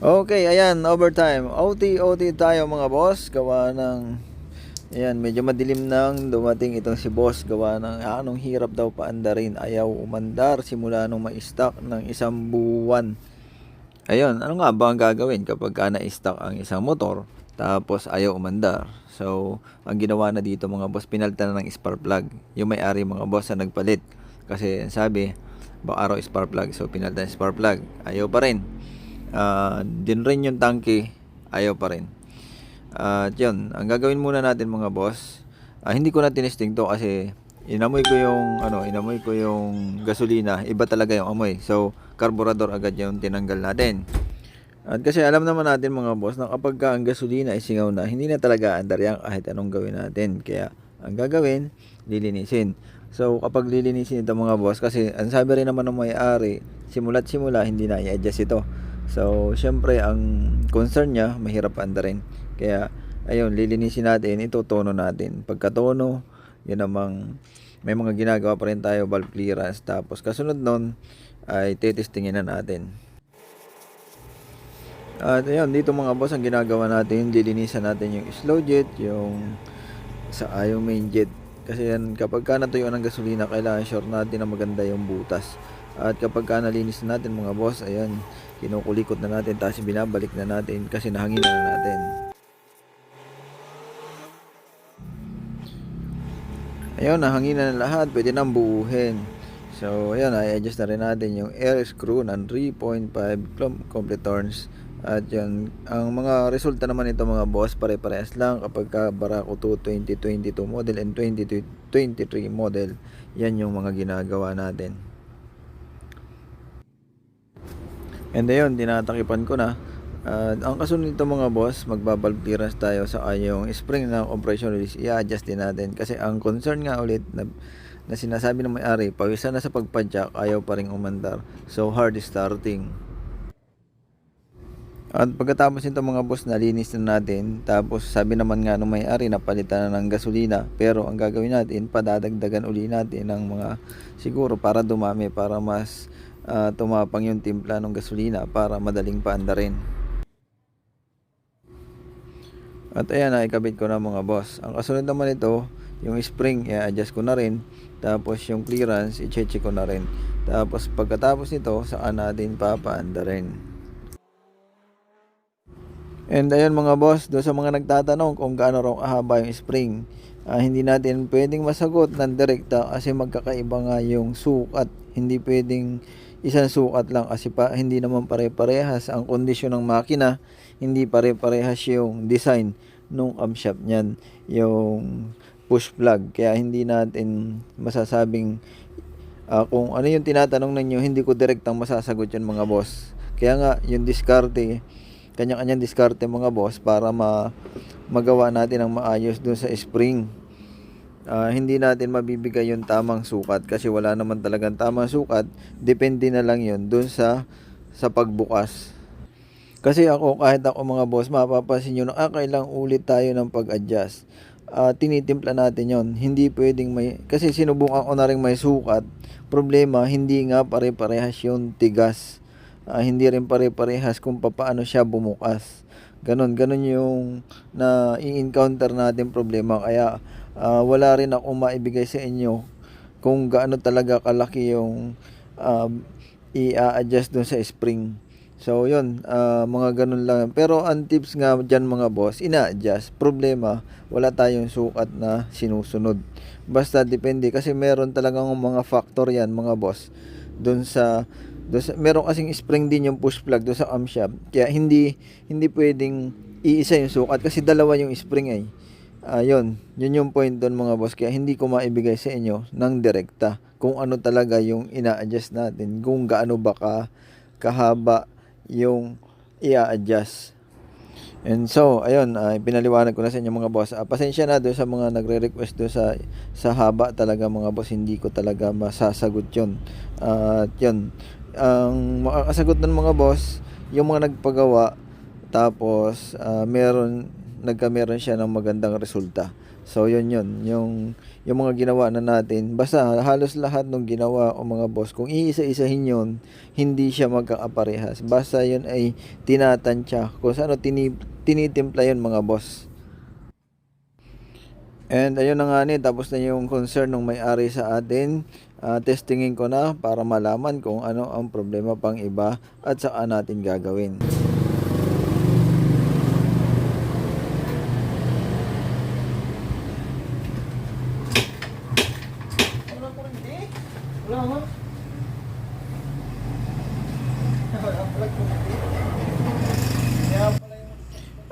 Okay, ayan, overtime. OT, OT tayo mga boss. Gawa ng, ayan, medyo madilim nang dumating itong si boss. Gawa ng, ah, anong hirap daw paandarin. Ayaw umandar simula nung ma-stock ng isang buwan. Ayun, ano nga ba ang gagawin kapag ka na-stock ang isang motor tapos ayaw umandar? So, ang ginawa na dito mga boss, pinalitan na ng spark plug. Yung may-ari mga boss na nagpalit. Kasi sabi, baka araw spark plug. So, pinalitan spark plug. Ayaw pa rin. Ah, din rin yung tanke, ayaw pa rin. At yun, ang gagawin muna natin mga boss, ah, hindi ko na tinesting to kasi inamoy ko yung ano, inamoy ko yung gasolina, iba talaga yung amoy. So, carburetor agad yung tinanggal natin. At kasi alam naman natin mga boss na kapag ka ang gasolina ay singaw na, hindi na talaga andar yan kahit anong gawin natin. Kaya ang gagawin, lilinisin. So kapag lilinisin ito mga boss, kasi ang sabi rin naman ng may-ari, simula't simula hindi na i-adjust ito. So syempre ang concern niya, mahirap andarin. Kaya ayun, lilinisin natin, ito tono natin. Pagkatono, yun namang may mga ginagawa pa rin tayo valve clearance. Tapos kasunod nun ay tetestingin na natin. At ayun, dito mga boss, ang ginagawa natin, lilinisan natin yung slow jet, yung sa yung main jet. Kasi yan, kapag ka natuyo ng gasolina, kailangan sure natin na maganda yung butas. At kapag ka nalinis na natin mga boss, ayan, kinukulikot na natin, tapos binabalik na natin kasi nahangin na natin. Ayun, nahangin na lahat, pwede nang buuhin. So, ayan, i-adjust na rin natin yung air screw ng 3.5 com- complete turns. At yun, ang mga resulta naman ito mga boss, pare-parehas lang kapag ka Barako 2 2022 model and 2023 model. Yan yung mga ginagawa natin. And ayun, tinatakipan ko na. At ang kasunod nito mga boss, magbabalve clearance tayo sa yung spring ng compression release. I-adjust din natin. Kasi ang concern nga ulit na, na sinasabi ng may-ari, pawisan na sa pagpadyak, ayaw pa rin umandar. So hard starting. At pagkatapos nito mga boss, nalinis na natin. Tapos sabi naman nga ng may-ari na palitan na ng gasolina. Pero ang gagawin natin, padadagdagan uli natin ng mga siguro para dumami, para mas ah, tumapang yung timpla ng gasolina para madaling paandarin. At ayan, nakikabit ko na mga boss. Ang kasunod naman ito, yung spring, i-adjust ko na rin. Tapos yung clearance, i-check ko na rin. Tapos pagkatapos nito, saan natin papaanda rin. And ayun mga boss, doon sa mga nagtatanong kung gaano raw kahaba yung spring, ah, hindi natin pwedeng masagot ng direkta kasi magkakaiba nga yung sukat. Hindi pwedeng isang sukat lang kasi pa, hindi naman pare-parehas ang kondisyon ng makina, hindi pare-parehas yung design nung camshaft niyan, yung push plug. Kaya hindi natin masasabing ah, kung ano yung tinatanong ninyo, hindi ko direktang masasagot yun mga boss. Kaya nga, yung diskarte, kanya-kanyang diskarte mga boss para ma magawa natin ang maayos dun sa spring. Ah, hindi natin mabibigay yung tamang sukat kasi wala naman talagang tamang sukat. Depende na lang yun dun sa sa pagbukas. Kasi ako, kahit ako mga boss, mapapansin nyo na ah, kailang ulit tayo ng pag-adjust. Ah, tinitimpla natin yon Hindi pwedeng may... Kasi sinubukan ko na rin may sukat. Problema, hindi nga pare-parehas yung tigas. Ah, hindi rin pare-parehas kung paano siya bumukas. Ganon, ganon yung na i-encounter natin problema. Kaya ah, wala rin ako maibigay sa inyo kung gaano talaga kalaki yung um, i-adjust dun sa spring. So, yun, ah, mga ganun lang. Pero ang tips nga dyan mga boss, ina-adjust. Problema, wala tayong sukat na sinusunod. Basta depende kasi meron talagang mga factor yan mga boss. Doon sa, doon sa meron kasing spring din yung push plug doon sa camshaft. Kaya hindi hindi pwedeng iisa yung sukat kasi dalawa yung spring ay. Ayun, yun yung point doon mga boss. Kaya hindi ko maibigay sa inyo ng direkta kung ano talaga yung ina-adjust natin, kung gaano ba ka kahaba yung i-adjust. And so, ayun, ay pinaliwanag ko na sa inyo mga boss. Ah, pasensya na doon sa mga nagre-request doon sa sa haba talaga mga boss, hindi ko talaga masasagot 'yon. At 'yun, ang makakasagot ng mga boss, yung mga nagpagawa tapos ah, meron nagkameron siya ng magandang resulta. So yun yun, yung, yung mga ginawa na natin. Basta halos lahat ng ginawa o mga boss, kung iisa-isahin yun, hindi siya magkakaparehas. Basta yun ay tinatansya. Kung saan tini, tinitimpla yun mga boss. And ayun na nga ni, tapos na yung concern ng may-ari sa atin. Ah, testingin ko na para malaman kung ano ang problema pang iba at saan natin gagawin.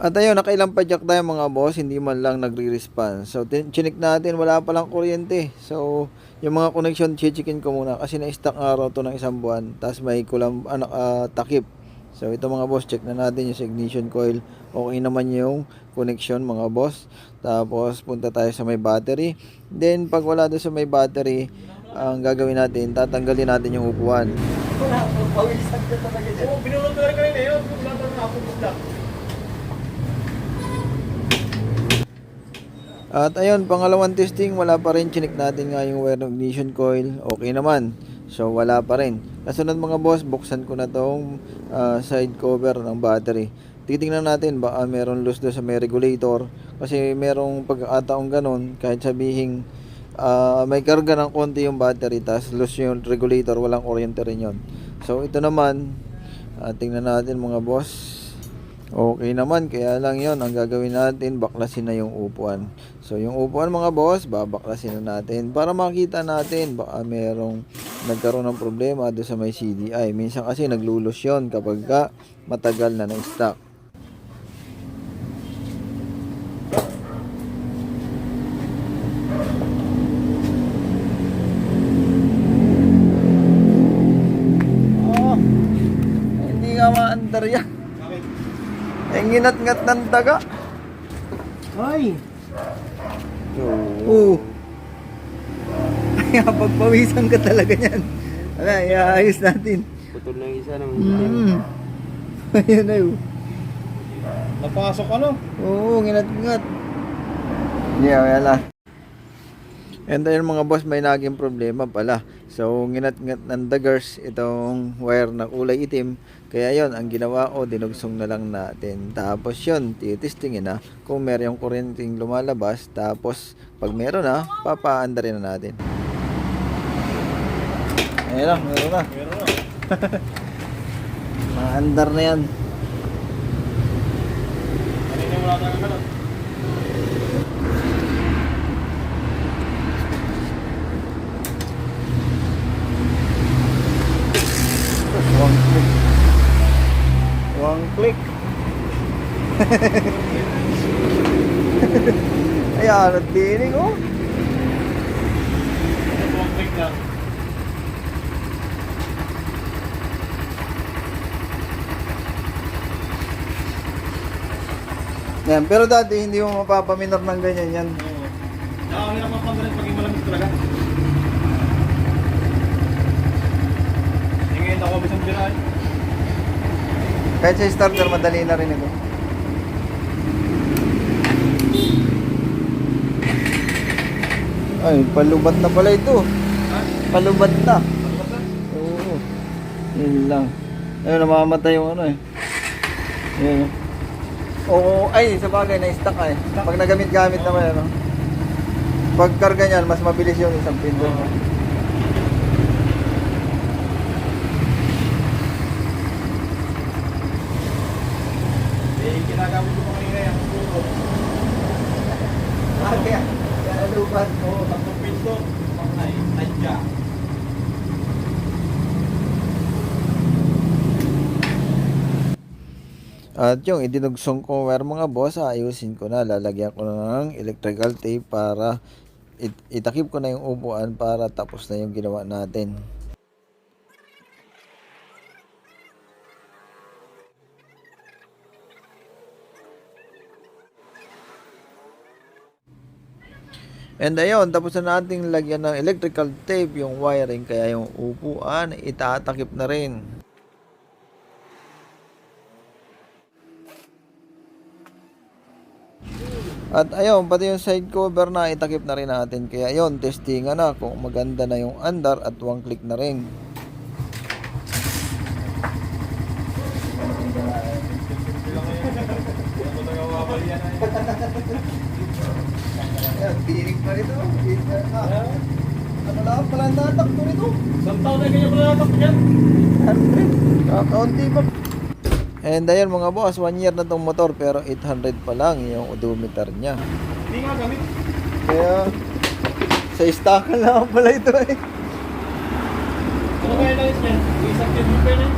At ayun, nakailang padyak tayo mga boss, hindi man lang nagre-response. So, chinik natin, wala palang kuryente. So, yung mga connection, chichikin ko muna kasi na-stuck nga raw to ng isang buwan. Tapos may kulang, ano, ah, takip. So, ito mga boss, check na natin yung ignition coil. Okay naman yung connection mga boss. Tapos, punta tayo sa may battery. Then, pag wala doon sa may battery, ang gagawin natin, tatanggalin natin yung upuan. Pawisan ka talaga dyan. Oo, binulot ko rin kanina yun. Wala na nakapupusla. At ayun, pangalawang testing, wala pa rin. Chinik natin nga yung wire ng ignition coil. Okay naman. So, wala pa rin. Kasunod mga boss, buksan ko na tong ah, side cover ng battery. Titingnan natin, baka meron loose doon sa may regulator. Kasi merong pagkakataong ganun, kahit sabihin ah, may karga ng konti yung battery, tapos loose yung regulator, walang kuryente rin yun. So, ito naman, ah, tingnan natin mga boss. Okay naman, kaya lang yon ang gagawin natin, baklasin na yung upuan. So, yung upuan mga boss, babaklasin na natin para makita natin baka merong nagkaroon ng problema doon sa may CDI. Minsan kasi naglulus yun kapag ka matagal na na-stock. Oh, hindi nga maandar yan. Bakit? Ang ngat ng daga. Ay! Oo. Kaya pagpawisan ka talaga niyan. Wala, iaayos natin. Putol ng isa ng Mm. Ayun na yun. Napasok ano? Oo, nginat-ngat. Yeah, wala. And ayun mga boss, may naging problema pala. So, nginat-ngat ng daggers itong wire na kulay itim. Kaya yon ang ginawa ko, dinugsong na lang natin. Tapos yun, titistingin na kung meron yung kuryenteng lumalabas. Tapos, pag meron na, papaanda rin na natin. Ayun meron na. Meron na. Maandar na yan. Kanina wala tayong ganun. One click. One click. Ayan, at dinig oh. Yan, pero dati hindi mo mapapaminor ng ganyan yan. Oo. Nakakahirap ang pagkalit paging malamig talaga. Tingin ako bisang biraan. Kahit sa starter, madali na rin ito. Ay, palubat na pala ito. Ha? Palubat na. Oo. Yun lang. Ayun, namamatay yung ano eh. Yun. Oo, ay, sa bagay, na-stuck ay. Pag nagamit-gamit naman, ano. Pag karga niyan, mas mabilis yung isang pindot. Oo. Eh, ginagamit ko pa kanina yung puro. Ah, kaya, kaya lubat. Oo, tatlong pinto. Pangay, tadya. At yung idinugsong ko wire mga boss, ayusin ko na. Lalagyan ko na ng electrical tape para it- itakip ko na yung upuan para tapos na yung ginawa natin. And ayun, tapos na nating lagyan ng electrical tape yung wiring kaya yung upuan itatakip na rin. At ayun, pati yung side cover na itakip na rin natin. Kaya ayun, testingan na kung maganda na yung andar at one click na rin. Ayan, tinig pa rito. Ano lang pala ang tatakbo nito? Isang taon na ganyan pala natak yan. 100. Kakaunti pa. And ayun mga boss, one year na tong motor pero 800 pa lang yung odometer niya. Hindi nga gamit. Kaya sa stockan lang pala ito eh. Ano kaya nais niyan? Isang kid mo pa yun eh.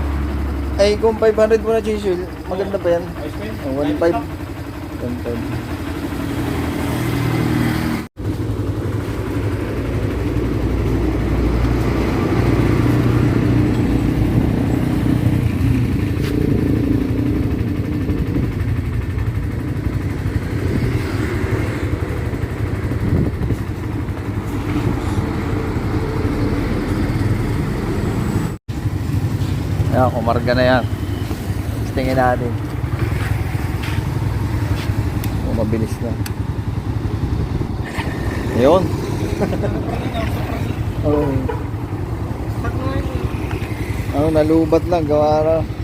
Ay kung 500 mo na change oil, maganda pa yan. Yun. Oh, 1.5. 1.5. Ayan, kumarga na yan. Tingin natin. O, mabilis na. Ayun. oh. Ano, nalubat lang. Gawa na.